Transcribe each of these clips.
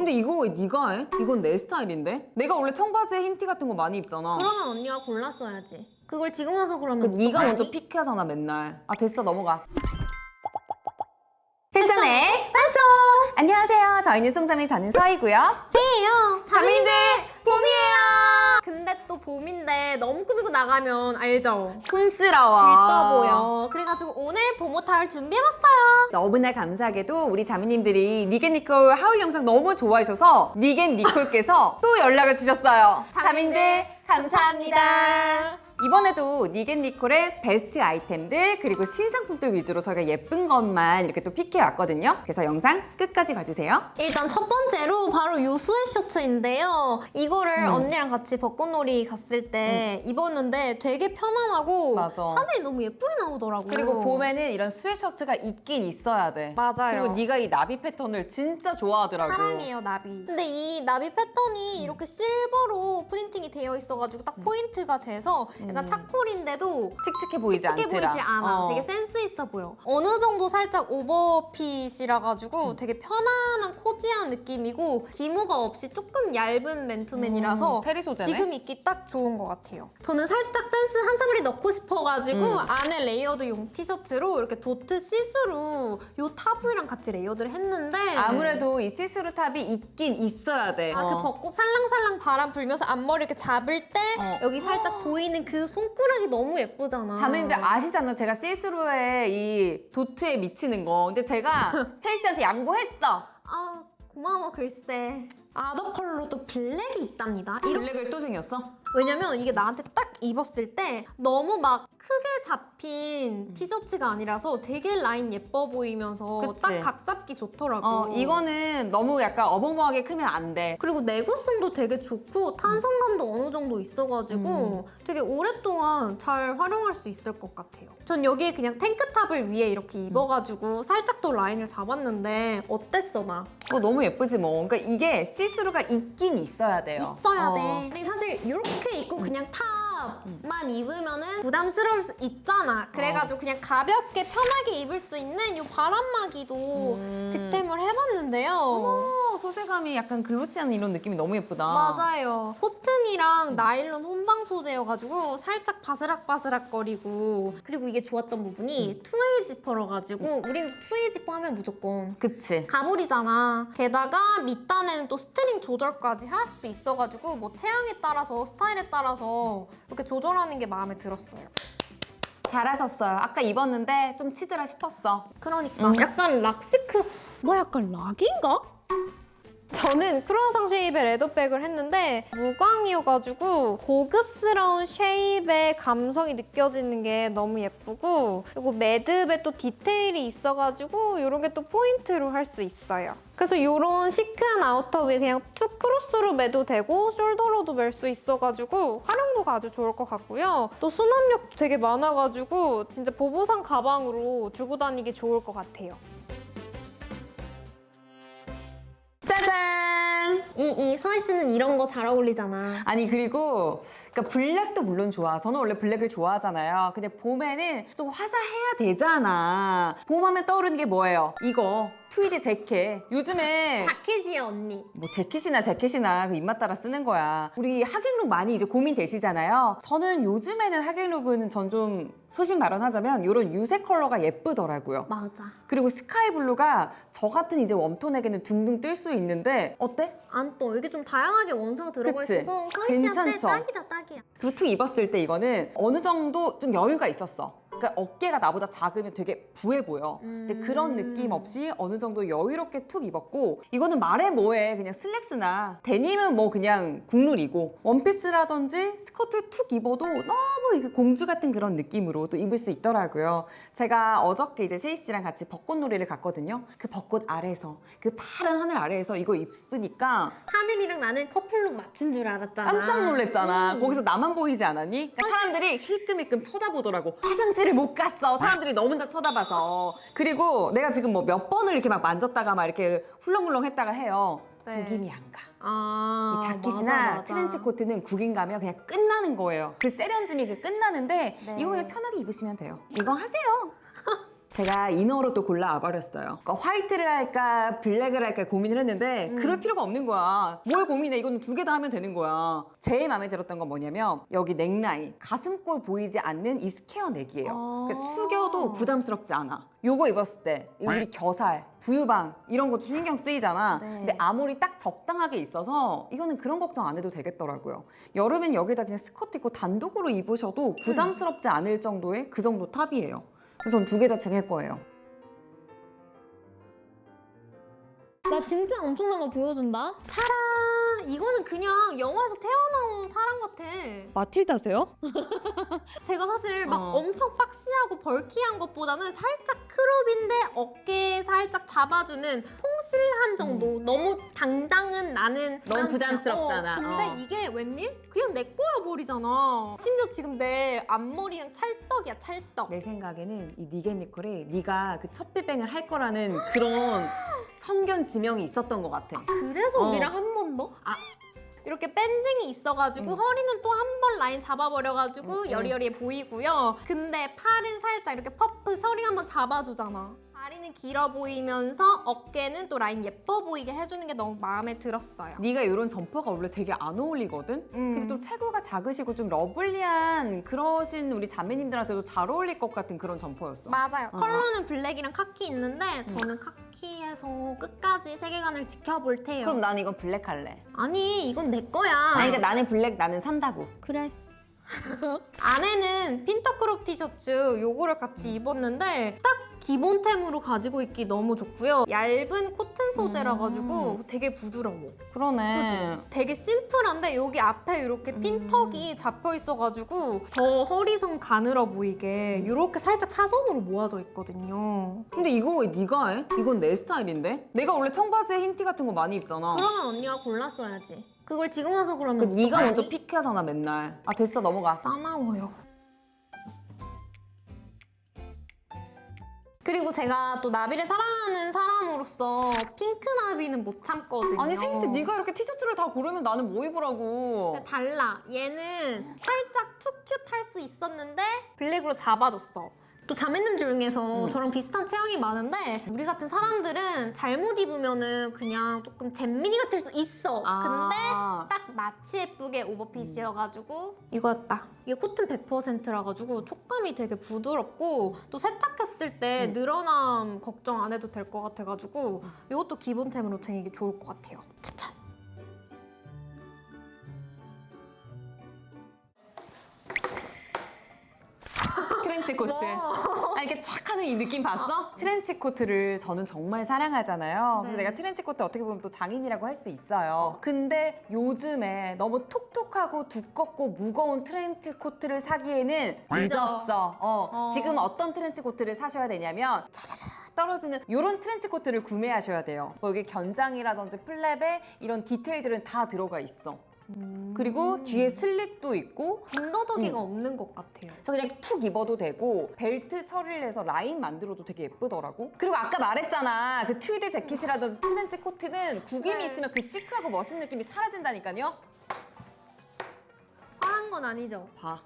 근데 이거 왜 네가 해? 이건 내 스타일인데? 내가 원래 청바지에 흰 티 같은 거 많이 입잖아. 그러면 언니가 골랐어야지. 그걸 지금 와서 그 그러면 네가 어떡하니? 먼저 픽하잖아 맨날. 아 됐어 넘어가. 패션의 반송! 안녕하세요. 저희는 송자매 자는 서이고요. 새해요. 자매님들 봄이에요. 근데 또 봄인데 너무 꾸미고 나가면 알죠? 촌스러워. 오늘 봄옷하울 준비해봤어요. 너무나 감사하게도 우리 자매님들이 니겐 니콜 하울 영상 너무 좋아하셔서 니겐 니콜께서 또 연락을 주셨어요. 자매님들 감사합니다. 이번에도 니겐 니콜의 베스트 아이템들 그리고 신상품들 위주로 저희가 예쁜 것만 이렇게 또 픽해 왔거든요. 그래서 영상 끝까지 봐주세요. 일단 첫 번째로 바로 이 스웨셔츠인데요. 이거를 음. 언니랑 같이 벚꽃놀이 갔을 때 입었는데 되게 편안하고 맞아. 사진이 너무 예쁘게 나오더라고. 그리고 봄에는 이런 스웨셔츠가 있긴 있어야 돼. 맞아요. 그리고 네가 이 나비 패턴을 진짜 좋아하더라고. 사랑해요 나비. 근데 이 나비 패턴이 이렇게 실버로 프린팅이 되어 있어가지고 딱 포인트가 돼서 약간 음. 차콜인데도 칙칙해 보이지 칙칙해 않더라. 보이지 않아. 어. 되게 센스 있어 보여. 어느 정도 살짝 오버핏이라 음. 가지고 되게 편안한 코지한 느낌이고 기모가 없이 조금 얇은 맨투맨이라서 음, 테리 소재네. 지금 입기 딱 좋은 것 같아요. 저는 살짝 센스 한 사발이 넣고 싶어가지고 음. 안에 레이어드용 티셔츠로 이렇게 도트 시스루 요 탑이랑 같이 레이어드를 했는데 아무래도 이 시스루 탑이 있긴 있어야 돼. 아, 어. 그 벚꽃 살랑살랑 바람 불면서 앞머리 이렇게 잡을 때 어. 여기 살짝 보이는 그 손가락이 너무 예쁘잖아. 자매님들 아시잖아. 제가 시스루에 이 도트에 미치는 거. 근데 제가 세희 씨한테 양보했어. 아 고마워 글쎄 아더 컬러로도 블랙이 있답니다 이렇게 블랙을 또 생겼어? 왜냐면 이게 나한테 딱 입었을 때 너무 막 크게 잡힌 티셔츠가 아니라서 되게 라인 예뻐 보이면서 음. 그치. 딱 각 잡기 좋더라고 어, 이거는 너무 약간 어벙벙하게 크면 안 돼. 그리고 내구성도 되게 좋고 탄성감도 어느 정도 있어가지고 음. 되게 오랫동안 잘 활용할 수 있을 것 같아요. 전 여기에 그냥 탱크탑을 위에 이렇게 음. 입어가지고 살짝 더 라인을 잡았는데 어땠어 나? 어, 너무 예쁘지 뭐. 그러니까 이게 시스루가 있긴 있어야 돼요. 있어야 어. 돼. 근데 사실 이렇게 입고 그냥 탑만 입으면은 부담스러울 수 있잖아. 그래가지고 그냥 가볍게 편하게 입을 수 있는 이 바람막이도 음. 득템을 해봤는데요. 어, 소재감이 약간 글로시한 이런 느낌이 너무 예쁘다. 맞아요. 코튼이랑 나일론 혼방 소재여가지고 살짝 바스락바스락거리고 그리고 이게 좋았던 부분이 투웨이 지퍼여가지고 우린 투웨이 지퍼 하면 무조건 그치? 가불이잖아. 게다가 밑단에는 또 스트링 조절까지 할 수 있어가지고 뭐 체형에 따라서 스타일에 따라서 이렇게 조절하는 게 마음에 들었어요. 잘하셨어요. 아까 입었는데 좀 치드라 싶었어. 그러니까 음. 약간 락시크 뭐 약간 락인가? 저는 크루아상 쉐입의 레더백을 했는데 무광이어가지고 고급스러운 쉐입의 감성이 느껴지는 게 너무 예쁘고 그리고 매듭에 또 디테일이 있어가지고 이런 게 또 포인트로 할 수 있어요. 그래서 이런 시크한 아우터 위에 그냥 툭 크로스로 매도 되고 숄더로도 멜 수 있어가지고 활용도가 아주 좋을 것 같고요. 또 수납력도 되게 많아가지고 진짜 보보상 가방으로 들고 다니기 좋을 것 같아요. 짜잔! 이, 이 서희 씨는 이런 거 잘 어울리잖아. 아니 그리고 그러니까 블랙도 물론 좋아. 저는 원래 블랙을 좋아하잖아요. 근데 봄에는 좀 화사해야 되잖아. 봄하면 떠오르는 게 뭐예요? 이거 트위드 재킷. 요즘에 자켓이야 언니. 뭐 재킷이나 재킷이나 그 입맛 따라 쓰는 거야. 우리 하객룩 많이 이제 고민 되시잖아요. 저는 요즘에는 하객룩은 전 좀 소신 발언하자면 이런 유색 컬러가 예쁘더라고요. 맞아. 그리고 스카이 블루가 저 같은 이제 웜톤에게는 둥둥 뜰 수 있는데 어때? 안 떠. 이게 좀 다양하게 원소가 들어가 그치? 있어서 서희 씨한테 괜찮죠? 딱이다 딱이야. 그리고 툭 입었을 때 이거는 어느 정도 좀 여유가 있었어. 그러니까 어깨가 나보다 작으면 되게 부해 보여. 근데 음. 그런 느낌 없이 어느 정도 여유롭게 툭 입었고 이거는 말해 뭐해 그냥 슬랙스나 데님은 뭐 그냥 국룰이고 원피스라든지 스커트를 툭 입어도 너무 이게 공주 같은 그런 느낌으로 또 입을 수 있더라고요. 제가 어저께 이제 세희 씨랑 같이 벚꽃놀이를 갔거든요. 그 벚꽃 아래에서 그 파란 하늘 아래에서 이거 입으니까 하늘이랑 나는 커플룩 맞춘 줄 알았잖아. 깜짝 놀랐잖아. 음. 거기서 나만 보이지 않았니? 그러니까 사람들이 힐끔힐끔 쳐다보더라고. 화장실을 못 갔어. 사람들이 너무나 쳐다봐서. 그리고 내가 지금 뭐 몇 번을 이렇게 막 만졌다가 막 이렇게 훌렁훌렁 했다가 해요. 네. 구김이 안 가. 아, 이 자켓이나 맞아. 트렌치 코트는 구김 가면 그냥 끝나는 거예요. 그 세련짐이 그 끝나는데 네. 이거 그냥 편하게 입으시면 돼요. 이거 하세요. 제가 이너로 또 골라 버렸어요. 그러니까 화이트를 할까 블랙을 할까 고민을 했는데 그럴 필요가 없는 거야. 뭘 고민해? 이거는 두 개 다 하면 되는 거야. 제일 마음에 들었던 건 뭐냐면 여기 넥라인 가슴골 보이지 않는 이 스퀘어 넥이에요. 아. 그러니까 숙여도 부담스럽지 않아. 요거 입었을 때 우리 겨살, 부유방 이런 거좀 신경 쓰이잖아. 네. 근데 아무리 딱 적당하게 있어서 이거는 그런 걱정 안 해도 되겠더라고요. 여름엔 여기다 그냥 스커트 입고 단독으로 입으셔도 부담스럽지 않을 정도의 그 정도 탑이에요. 그래서 전 두 개다 챙길 거예요. 나 진짜 엄청난 거 보여준다. 타라! 이거는 그냥 영화에서 태어나온 사람 같아. 마틸다세요? 제가 사실 막 어. 엄청 박시하고 벌키한 것보다는 살짝 크롭인데 어깨에 살짝 잡아주는 퐁 실한 정도. 너무 당당은 나는 음. 너무 부담스럽잖아. 어, 근데 어. 이게 웬일? 그냥 내 거야 버리잖아. 심지어 지금 내 앞머리랑 찰떡이야 찰떡. 내 생각에는 이 니겐 니콜이 네가 그 첫 비뱅을 할 거라는 그런 성견 지명이 있었던 것 같아. 그래서 어. 우리랑 한 번 더? 아. 이렇게 밴딩이 있어가지고 음. 허리는 또 한 번 라인 잡아버려가지고 음, 음. 여리여리해 보이고요. 근데 팔은 살짝 이렇게 퍼프 서리 한번 잡아주잖아. 다리는 길어 보이면서 어깨는 또 라인 예뻐 보이게 해주는 게 너무 마음에 들었어요. 네가 이런 점퍼가 원래 되게 안 어울리거든? 음. 근데 또 체구가 작으시고 좀 러블리한 그러신 우리 자매님들한테도 잘 어울릴 것 같은 그런 점퍼였어. 맞아요. 어. 컬러는 블랙이랑 카키 있는데 저는 카키에서 끝까지 세계관을 지켜볼 테요. 그럼 난 이건 블랙 할래. 아니 이건 내 거야. 아니, 그러니까 나는 블랙, 나는 산다고. 그래. 안에는 핀터 크롭 티셔츠 요거를 같이 입었는데 딱 기본템으로 가지고 있기 너무 좋고요. 얇은 코튼 소재라 가지고 되게 부드러워. 그러네. 그지? 되게 심플한데 여기 앞에 이렇게 핀턱이 잡혀 있어가지고 더 허리선 가늘어 보이게 이렇게 살짝 사선으로 모아져 있거든요. 근데 이거 왜 네가 해? 이건 내 스타일인데? 내가 원래 청바지에 흰 티 같은 거 많이 입잖아. 그러면 언니가 골랐어야지. 그걸 지금 와서 그 그러면 네가 어떡하니? 먼저 피크하잖아 맨날. 아 됐어 넘어가. 따나워요. 그리고 제가 또 나비를 사랑하는 사람으로서 핑크 나비는 못 참거든요. 아니 생스 네가 이렇게 티셔츠를 다 고르면 나는 뭐 입으라고. 달라. 얘는 살짝 투큐트 할수 있었는데 블랙으로 잡아줬어. 또 자매님 중에서 음. 저랑 비슷한 체형이 많은데 우리 같은 사람들은 잘못 입으면은 그냥 조금 잼민이 같을 수 있어. 근데 아. 딱 마치 예쁘게 오버핏이어가지고 이거였다. 이게 코튼 100%라 가지고 촉감이 되게 부드럽고 또 세탁했을 때 음. 늘어남 걱정 안 해도 될 것 같아가지고 이것도 기본템으로 챙기기 좋을 것 같아요. 추천. 트렌치 코트. 아 이렇게 촥 하는 이 느낌 봤어? 트렌치 코트를 저는 정말 사랑하잖아요. 그래서 네. 내가 트렌치 코트 어떻게 보면 또 장인이라고 할 수 있어요. 근데 요즘에 너무 톡톡하고 두껍고 무거운 트렌치 코트를 사기에는. 늦었어. 어, 어. 지금 어떤 트렌치 코트를 사셔야 되냐면 차라라 떨어지는 이런 트렌치 코트를 구매하셔야 돼요. 뭐 여기 견장이라든지 플랩에 이런 디테일들은 다 들어가 있어. 그리고 뒤에 슬릿도 있고 군더더기가 음. 없는 것 같아요. 그래서 그냥 툭 입어도 되고 벨트 처리를 해서 라인 만들어도 되게 예쁘더라고. 그리고 아까 말했잖아. 그 트위드 재킷이라든지 트렌치 코트는 구김이 네. 있으면 그 시크하고 멋있는 느낌이 사라진다니까요. 화난 건 아니죠? 봐.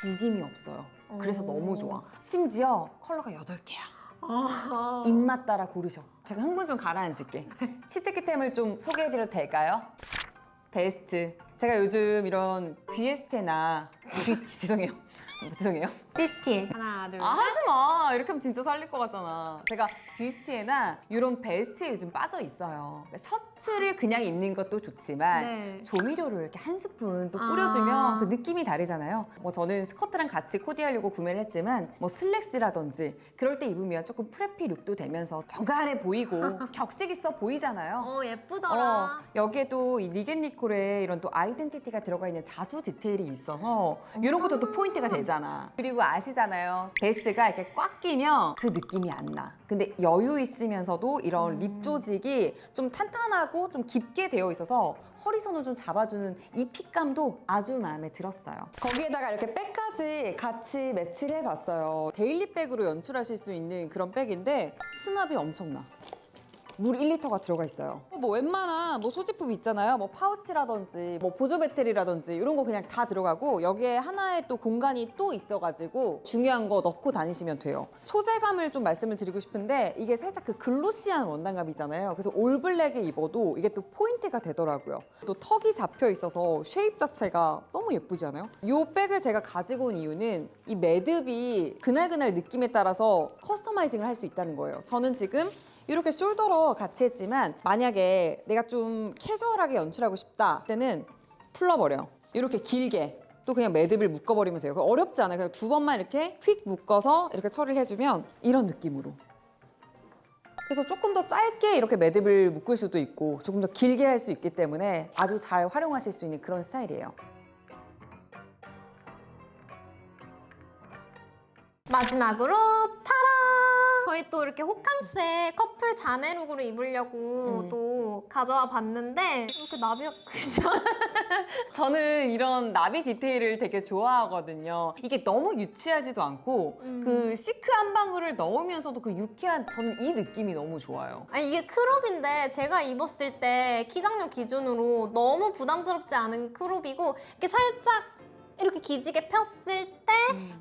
구김이 없어요. 그래서 오. 너무 좋아. 심지어 컬러가 8개야. 아, 입맛 따라 고르셔. 제가 흥분 좀 가라앉을게. 치트키템을 좀 소개해드려도 될까요? 베스트. 제가 요즘 이런 뷰에스테나 뷰 죄송해요. 죄송해요. 비스티 하나 둘. 아 하지 마. 이렇게 하면 진짜 살릴 것 같잖아. 제가 뷰스티에나 이런 베스트에 요즘 빠져 있어요. 그러니까 셔츠를 그냥 입는 것도 좋지만 네. 조미료를 이렇게 한 스푼 또 아. 뿌려주면 그 느낌이 다르잖아요. 뭐 저는 스커트랑 같이 코디하려고 구매를 했지만 뭐 슬랙스라든지 그럴 때 입으면 조금 프레피 룩도 되면서 정갈해 보이고 격식 있어 보이잖아요. 어 예쁘더라. 어, 여기에도 이 니겐 니콜의 이런 또 아이 덴티티가 들어가 있는 자수 디테일이 있어서 이런 것도 또 포인트가 되잖아. 그리고 아시잖아요. 베이스가 이렇게 꽉 끼면 그 느낌이 안 나. 근데 여유 있으면서도 이런 립 조직이 좀 탄탄하고 좀 깊게 되어 있어서 허리선을 좀 잡아주는 이 핏감도 아주 마음에 들었어요. 거기에다가 이렇게 백까지 같이 매치를 해봤어요. 데일리 백으로 연출하실 수 있는 그런 백인데 수납이 엄청나. 물 1리터가 들어가 있어요. 뭐 웬만한 뭐 소지품 있잖아요. 뭐 파우치라든지 뭐 보조 배터리라든지 이런 거 그냥 다 들어가고 여기에 하나의 또 공간이 또 있어가지고 중요한 거 넣고 다니시면 돼요. 소재감을 좀 말씀을 드리고 싶은데 이게 살짝 그 글로시한 원단감이잖아요. 그래서 올블랙에 입어도 이게 또 포인트가 되더라고요. 또 턱이 잡혀 있어서 쉐입 자체가 너무 예쁘지 않아요? 이 백을 제가 가지고 온 이유는 이 매듭이 그날그날 느낌에 따라서 커스터마이징을 할 수 있다는 거예요. 저는 지금 이렇게 숄더러 같이 했지만 만약에 내가 좀 캐주얼하게 연출하고 싶다 때는 풀러버려. 이렇게 길게 또 그냥 매듭을 묶어버리면 돼요. 어렵지 않아요. 그냥 두 번만 이렇게 휙 묶어서 이렇게 처리를 해주면 이런 느낌으로. 그래서 조금 더 짧게 이렇게 매듭을 묶을 수도 있고 조금 더 길게 할 수 있기 때문에 아주 잘 활용하실 수 있는 그런 스타일이에요. 마지막으로 타라! 저희 또 이렇게 호캉스에 커플 자매룩으로 입으려고 음. 또 가져와 봤는데 이렇게 나비가 그죠? 저는 이런 나비 디테일을 되게 좋아하거든요. 이게 너무 유치하지도 않고 음. 그 시크한 방울을 넣으면서도 그 유쾌한 저는 이 느낌이 너무 좋아요. 아니 이게 크롭인데 제가 입었을 때 키장력 기준으로 너무 부담스럽지 않은 크롭이고 이렇게 살짝 이렇게 기지개 폈을 때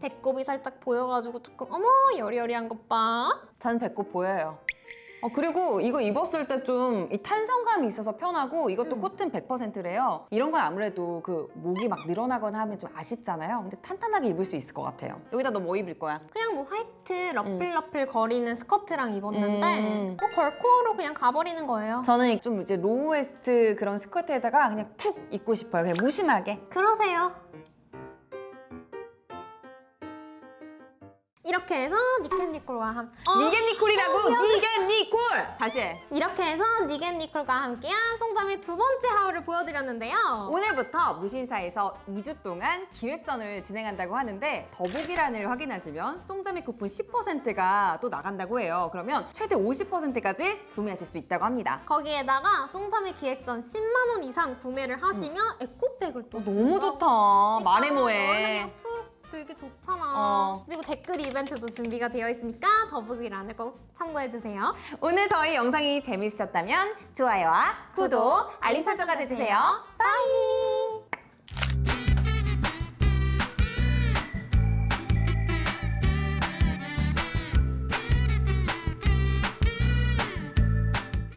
배꼽이 살짝 보여가지고 조금 어머 여리여리한 것 봐. 저는 배꼽 보여요. 어, 그리고 이거 입었을 때 좀 이 탄성감이 있어서 편하고 이것도 음. 코튼 100%래요. 이런 건 아무래도 그 목이 막 늘어나거나 하면 좀 아쉽잖아요. 근데 탄탄하게 입을 수 있을 것 같아요. 여기다 너 뭐 입을 거야? 그냥 뭐 화이트 러플러플 거리는 스커트랑 입었는데 음. 뭐 걸코어로 그냥 가버리는 거예요. 저는 좀 이제 로우 웨스트 그런 스커트에다가 그냥 툭 입고 싶어요. 그냥 무심하게. 그러세요. 이렇게 해서 니켄 니콜과 함 어, 니겐 니콜이라고! 니겐 니콜! 다시 해. 이렇게 해서 니겐 니콜과 함께한 송잠의 두 번째 하울을 보여드렸는데요. 오늘부터 무신사에서 2주 동안 기획전을 진행한다고 하는데 더보기란을 확인하시면 송자미 쿠폰 10%가 또 나간다고 해요. 그러면 최대 50%까지 구매하실 수 있다고 합니다. 거기에다가 송잠의 기획전 10만 원 이상 구매를 하시면 에코백을 또 어, 너무 좋다. 말해 뭐해. 좋잖아. 어. 그리고 댓글 이벤트도 준비가 되어 있으니까 더보기란을 꼭 참고해 주세요. 오늘 저희 영상이 재밌으셨다면 좋아요와 구독, 알림 설정까지 해주세요. 빠이.